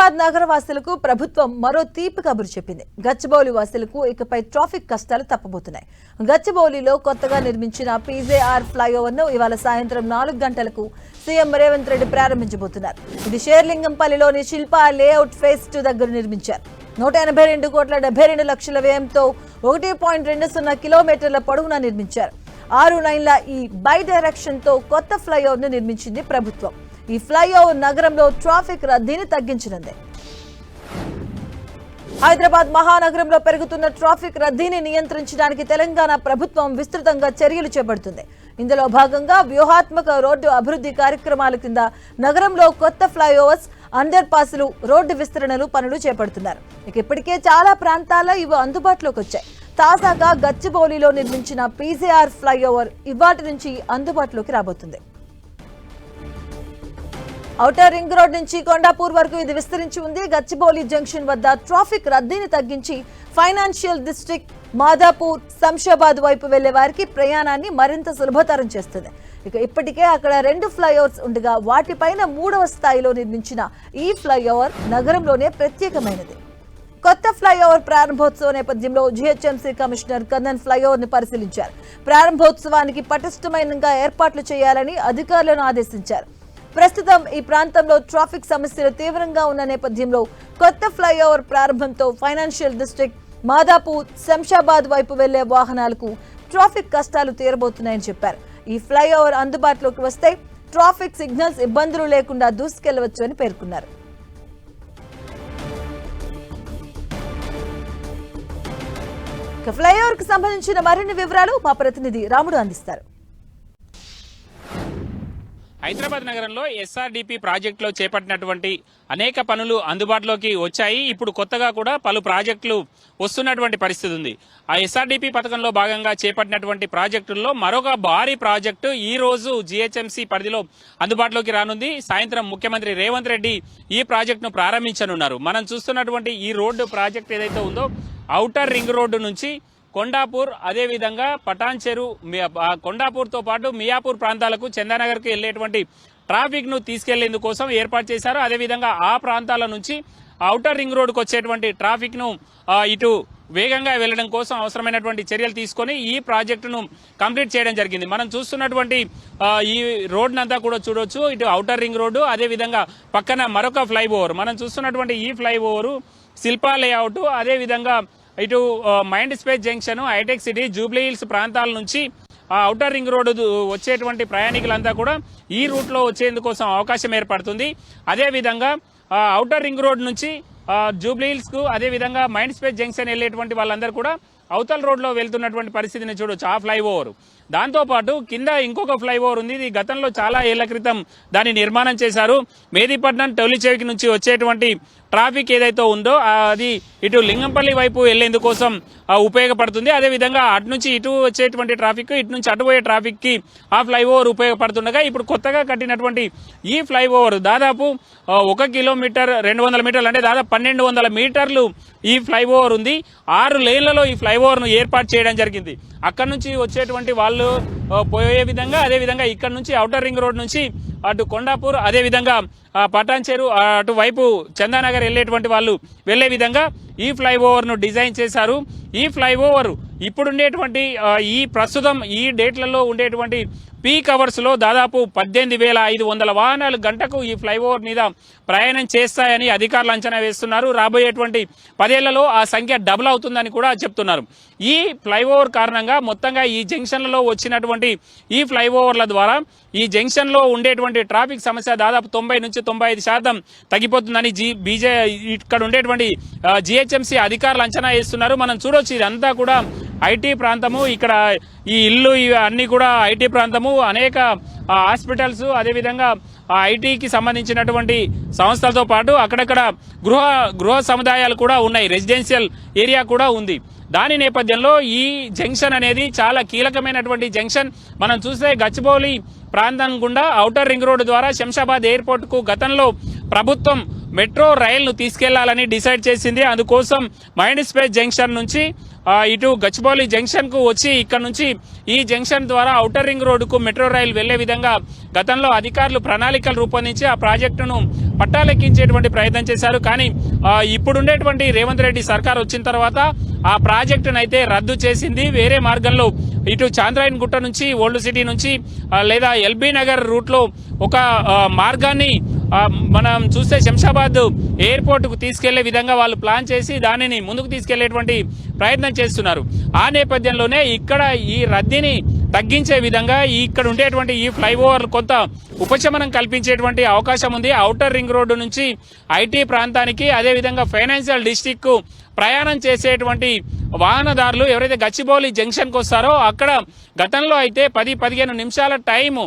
హైదరాబాద్ నగర వాసులకు ప్రభుత్వం మరో తీపి కబురు చెప్పింది. గచ్చిబౌలి వాసులకు ఇకపై ట్రాఫిక్ కష్టాలు తప్పబోతున్నాయి. గచ్చిబౌలిలో కొత్తగా నిర్మించిన పీజేఆర్ ఫ్లైఓవర్ను ఇవాళ సాయంత్రం నాలుగు గంటలకు సీఎం రేవంత్ రెడ్డి ప్రారంభించబోతున్నారు. ఇది షేర్లింగంపల్లిలోని శిల్ప లేఅవుట్ ఫేజ్ టూ దగ్గర నిర్మించారు. నూట ఎనభై రెండు కోట్ల డెబ్బై రెండు లక్షల వ్యయంతో ఒకటి పాయింట్ రెండు సున్నా కిలోమీటర్ల పొడవునా నిర్మించారు. ఆరు లైన్ల ఈ బై డైరెక్షన్తో కొత్త ఫ్లైఓవర్ను నిర్మించింది ప్రభుత్వం. ఈ ఫ్లైఓవర్ నగరంలో ట్రాఫిక్ రద్దీని తగ్గించనుంది. హైదరాబాద్ మహానగరంలో పెరుగుతున్న ట్రాఫిక్ రద్దీని నియంత్రించడానికి తెలంగాణ ప్రభుత్వం విస్తృతంగా చర్యలు చేపడుతుంది. ఇందులో భాగంగా వ్యూహాత్మక రోడ్డు అభివృద్ధి కార్యక్రమాల కింద నగరంలో కొత్త ఫ్లైఓవర్స్ అండర్ పాస్లు రోడ్డు విస్తరణలు పనులు చేపడుతున్నారు. ఇక ఇప్పటికే చాలా ప్రాంతాల్లో ఇవి అందుబాటులోకి వచ్చాయి. తాజాగా గచ్చిబౌలిలో నిర్మించిన పీజీఆర్ ఫ్లైఓవర్ ఇవాటి నుంచి అందుబాటులోకి రాబోతుంది. ఔటర్ రింగ్ రోడ్ నుంచి కొండాపూర్ వరకు ఇది విస్తరించి ఉంది. గచ్చిబౌలి జంక్షన్ వద్ద ట్రాఫిక్ రద్దీని తగ్గించి ఫైనాన్షియల్ డిస్ట్రిక్ట్ మాదాపూర్ శంషాబాద్ వైపు వెళ్ళే వారికి ప్రయాణాన్ని మరింత సులభతరం చేస్తుంది. ఇక ఇప్పటికే అక్కడ రెండు ఫ్లైఓవర్స్ ఉండగా వాటిపైన మూడవ స్థాయిలో నిర్మించిన ఈ ఫ్లైఓవర్ నగరంలోనే ప్రత్యేకమైనది. కొత్త ఫ్లైఓవర్ ప్రారంభోత్సవ నేపథ్యంలో జీహెచ్ఎంసీ కమిషనర్ కన్నన్ ఫ్లైఓవర్ని పరిశీలించారు. ప్రారంభోత్సవానికి పటిష్టమైనగా ఏర్పాట్లు చేయాలని అధికారులను ఆదేశించారు. ప్రస్తుతం ఈ ప్రాంతంలో ట్రాఫిక్ సమస్యలు తీవ్రంగా ఉన్న నేపథ్యంలో కొత్త ఫ్లైఓవర్ ప్రారంభంతో ఫైనాన్షియల్ డిస్ట్రిక్ట్ మాదాపూర్ శంషాబాద్ వైపు వెళ్ళే వాహనాలకు ట్రాఫిక్ కష్టాలు తీరబోతున్నాయని చెప్పారు. ఈ ఫ్లైఓవర్ అందుబాటులోకి వస్తే ట్రాఫిక్ సిగ్నల్స్ ఇబ్బందులు లేకుండా దూసుకెళ్ళవచ్చు అని పేర్కొన్నారు. ఫ్లైఓవర్కు సంబంధించిన మరిన్ని వివరాలు మా ప్రతినిధి రాముడు అందిస్తారు. హైదరాబాద్ నగరంలో ఎస్ఆర్డిపి ప్రాజెక్టులో చేపట్టినటువంటి అనేక పనులు అందుబాటులోకి వచ్చాయి. ఇప్పుడు కొత్తగా కూడా పలు ప్రాజెక్టులు వస్తున్నటువంటి పరిస్థితి ఉంది. ఆ ఎస్ఆర్డిపి పథకంలో భాగంగా చేపట్టినటువంటి ప్రాజెక్టుల్లో మరొక భారీ ప్రాజెక్టు ఈ రోజు జిహెచ్ఎంసీ పరిధిలో అందుబాటులోకి రానుంది. సాయంత్రం ముఖ్యమంత్రి రేవంత్ రెడ్డి ఈ ప్రాజెక్టును ప్రారంభించనున్నారు. మనం చూస్తున్నటువంటి ఈ రోడ్డు ప్రాజెక్ట్ ఏదైతే ఉందో ఔటర్ రింగ్ రోడ్డు నుంచి కొండాపూర్ అదేవిధంగా పటాన్ చెరు కొండాపూర్తో పాటు మియాపూర్ ప్రాంతాలకు చందానగర్కి వెళ్ళేటువంటి ట్రాఫిక్ను తీసుకెళ్ళేందుకోసం ఏర్పాటు చేశారు. అదేవిధంగా ఆ ప్రాంతాల నుంచి ఔటర్ రింగ్ రోడ్కు వచ్చేటువంటి ట్రాఫిక్ను ఇటు వేగంగా వెళ్ళడం కోసం అవసరమైనటువంటి చర్యలు తీసుకొని ఈ ప్రాజెక్టును కంప్లీట్ చేయడం జరిగింది. మనం చూస్తున్నటువంటి ఈ రోడ్నంతా కూడా చూడొచ్చు. ఇటు అవుటర్ రింగ్ రోడ్డు అదేవిధంగా పక్కన మరొక ఫ్లైఓవర్. మనం చూస్తున్నటువంటి ఈ ఫ్లైఓవరు శిల్పా లేఅవుట్ అదేవిధంగా ఇటు mind space junction hitech city Jubilee Hills ప్రాంతాల నుంచి అవుటర్ ఔటర్ రింగ్ రోడ్డు వచ్చేటువంటి ప్రయాణికులంతా కూడా ఈ రూట్లో వచ్చేందుకోసం అవకాశం ఏర్పడుతుంది. అదేవిధంగా అవుటర్ ఔటర్ రింగ్ రోడ్ నుంచి జూబ్లీ హిల్స్కు అదేవిధంగా మైండ్ స్పేస్ జంక్షన్ వెళ్ళేటువంటి వాళ్ళందరూ కూడా అవతల రోడ్లో వెళ్తున్నటువంటి పరిస్థితిని చూడొచ్చు ఆ ఫ్లైఓవర్. దాంతోపాటు కింద ఇంకొక ఫ్లైఓవర్ ఉంది. ఇది గతంలో చాలా ఏళ్ళ క్రితం దాన్ని నిర్మాణం చేశారు. మేదీపట్నం టౌలిచేవికి నుంచి వచ్చేటువంటి ట్రాఫిక్ ఏదైతే ఉందో అది ఇటు లింగంపల్లి వైపు వెళ్ళేందుకోసం ఉపయోగపడుతుంది. అదేవిధంగా అటు నుంచి ఇటు వచ్చేటువంటి ట్రాఫిక్ ఇటు నుంచి అటు పోయే ట్రాఫిక్కి ఆ ఫ్లైఓవర్ ఉపయోగపడుతుండగా ఇప్పుడు కొత్తగా కట్టినటువంటి ఈ ఫ్లైఓవర్ దాదాపు ఒక కిలోమీటర్ రెండు వందల మీటర్లు అంటే దాదాపు పన్నెండు వందల మీటర్లు ఈ ఫ్లైఓవర్ ఉంది. ఆరు లేన్లలో ఈ ఫ్లైఓవర్ ఫ్లైఓవర్ను ఏర్పాటు చేయడం జరిగింది. అక్కడ నుంచి వచ్చేటువంటి వాళ్ళు పోయే విధంగా అదే విధంగా ఇక్కడ నుంచి అవుటర్ రింగ్ రోడ్ నుంచి అటు కొండాపూర్ అదే విధంగా అటువైపు పటాన్ చందానగర్ వెళ్ళేటువంటి వాళ్ళు వెళ్ళే విధంగా ఈ ఫ్లైఓవర్ను డిజైన్ చేశారు. ఈ ఫ్లైఓవర్ ఇప్పుడుండేటువంటి ఈ ప్రస్తుతం ఈ డేట్లలో ఉండేటువంటి పీక్ అవర్స్లో దాదాపు పద్దెనిమిది వేల ఐదు వందల వాహనాలు గంటకు ఈ ఫ్లైఓవర్ మీద ప్రయాణం చేస్తాయని అధికారులు అంచనా వేస్తున్నారు. రాబోయేటువంటి పదేళ్ళలో ఆ సంఖ్య డబుల్ అవుతుందని కూడా చెప్తున్నారు. ఈ ఫ్లైఓవర్ కారణంగా మొత్తంగా ఈ జంక్షన్లలో వచ్చినటువంటి ఈ ఫ్లైఓవర్ల ద్వారా ఈ జంక్షన్లో ఉండేటువంటి ట్రాఫిక్ సమస్య దాదాపు తొంభై నుంచి తొంభై ఐదు శాతం తగ్గిపోతుందని జీ బీజే ఇక్కడ ఉండేటువంటి జిహెచ్ఎంసీ అధికారులు అంచనా వేస్తున్నారు. మనం చూడొచ్చు ఇదంతా కూడా ఐటీ ప్రాంతము. ఇక్కడ ఈ ఇల్లు ఇవి కూడా ఐటీ ప్రాంతము. అనేక హాస్పిటల్స్ అదేవిధంగా ఐటీకి సంబంధించినటువంటి సంస్థలతో పాటు అక్కడక్కడ గృహ గృహ సముదాయాలు కూడా ఉన్నాయి. రెసిడెన్షియల్ ఏరియా కూడా ఉంది. దాని నేపథ్యంలో ఈ జంక్షన్ అనేది చాలా కీలకమైనటువంటి జంక్షన్. మనం చూస్తే గచ్చిబౌలి ప్రాంతం గుండా ఔటర్ రింగ్ రోడ్డు ద్వారా శంషాబాద్ ఎయిర్పోర్ట్కు గతంలో ప్రభుత్వం మెట్రో రైల్ను తీసుకెళ్ళాలని డిసైడ్ చేసింది. అందుకోసం మైండ్ స్పేస్ జంక్షన్ నుంచి ఇటు గచ్చిబౌలి జంక్షన్కు వచ్చి ఇక్కడ నుంచి ఈ జంక్షన్ ద్వారా ఔటర్ రింగ్ రోడ్డుకు మెట్రో రైలు వెళ్ళే విధంగా గతంలో అధికారులు ప్రణాళికలు రూపొందించి ఆ ప్రాజెక్టును పట్టాలెక్కించేటువంటి ప్రయత్నం చేశారు. కానీ ఇప్పుడుండేటువంటి రేవంత్ రెడ్డి సర్కార్ వచ్చిన తర్వాత ఆ ప్రాజెక్టును అయితే రద్దు చేసింది. వేరే మార్గంలో ఇటు చాంద్రాయన్ గుట్ట నుంచి ఓల్డ్ సిటీ నుంచి లేదా ఎల్బీ నగర్ రూట్లో ఒక మార్గాన్ని మనం చూస్తే శంషాబాద్ ఎయిర్పోర్ట్కు తీసుకెళ్ళే విధంగా వాళ్ళు ప్లాన్ చేసి దానిని ముందుకు తీసుకెళ్ళేటువంటి ప్రయత్నం చేస్తున్నారు. ఆ నేపథ్యంలోనే ఇక్కడ ఈ రద్దీని తగ్గించే విధంగా ఇక్కడ ఉండేటువంటి ఈ ఫ్లైఓవర్ కొంత ఉపశమనం కల్పించేటువంటి అవకాశం ఉంది. ఔటర్ రింగ్ రోడ్డు నుంచి ఐటీ ప్రాంతానికి అదేవిధంగా ఫైనాన్షియల్ డిస్టిక్ ప్రయాణం చేసేటువంటి వాహనదారులు ఎవరైతే గచ్చిబౌలి జంక్షన్కి వస్తారో అక్కడ గతంలో అయితే పది పదిహేను నిమిషాల టైము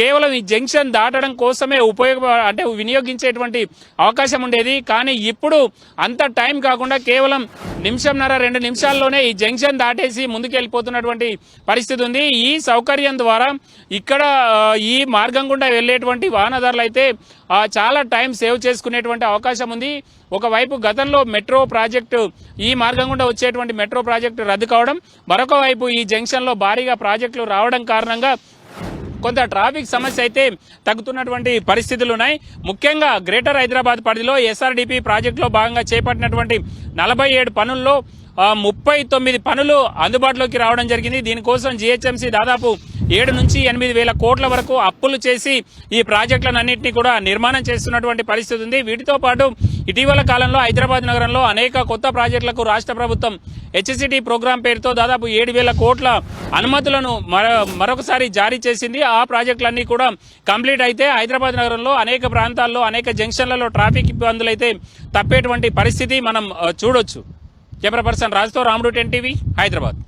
కేవలం ఈ జంక్షన్ దాటడం కోసమే ఉపయోగ అంటే వినియోగించేటువంటి అవకాశం ఉండేది. కానీ ఇప్పుడు అంత టైం కాకుండా కేవలం నిమిషంన్నర రెండు నిమిషాల్లోనే ఈ జంక్షన్ దాటేసి ముందుకెళ్ళిపోతున్నటువంటి పరిస్థితి ఉంది. ఈ సౌకర్యం ద్వారా ఇక్కడ ఈ మార్గం గుండా వెళ్ళేటువంటి వాహనదారులు అయితే చాలా టైం సేవ్ చేసుకునేటువంటి అవకాశం ఉంది. ఒకవైపు గతంలో మెట్రో ప్రాజెక్టు ఈ మార్గం గుండా వచ్చేటువంటి మెట్రో ప్రాజెక్టు రద్దు కావడం మరొక వైపు ఈ జంక్షన్లో భారీగా ప్రాజెక్టులు రావడం కారణంగా కొంత ట్రాఫిక్ సమస్య అయితే తగ్గుతున్నటువంటి పరిస్థితులు ఉన్నాయి. ముఖ్యంగా గ్రేటర్ హైదరాబాద్ పరిధిలో ఎస్ఆర్డిపి ప్రాజెక్టులో భాగంగా చేపట్టినటువంటి నలభై ఏడు పనుల్లో ముప్పై తొమ్మిది పనులు అందుబాటులోకి రావడం జరిగింది. దీనికోసం జిహెచ్ఎంసీ దాదాపు ఏడు నుంచి ఎనిమిది వేల కోట్ల వరకు అప్పులు చేసి ఈ ప్రాజెక్టులను అన్నింటినీ కూడా నిర్మాణం చేస్తున్నటువంటి పరిస్థితి ఉంది. వీటితో పాటు ఇటీవల కాలంలో హైదరాబాద్ నగరంలో అనేక కొత్త ప్రాజెక్టులకు రాష్ట్ర ప్రభుత్వం హెచ్సిటీ ప్రోగ్రాం పేరుతో దాదాపు ఏడు వేల కోట్ల అనుమతులను మర- మరొకసారి జారీ చేసింది. ఆ ప్రాజెక్టులన్నీ కూడా కంప్లీట్ అయితే హైదరాబాద్ నగరంలో అనేక ప్రాంతాల్లో అనేక జంక్షన్లలో ట్రాఫిక్ ఇబ్బందులు అయితే తప్పేటువంటి పరిస్థితి మనం చూడొచ్చు. కెమెరా పర్సన్ రాజుతో రాముడు టెన్ టీవీ హైదరాబాద్.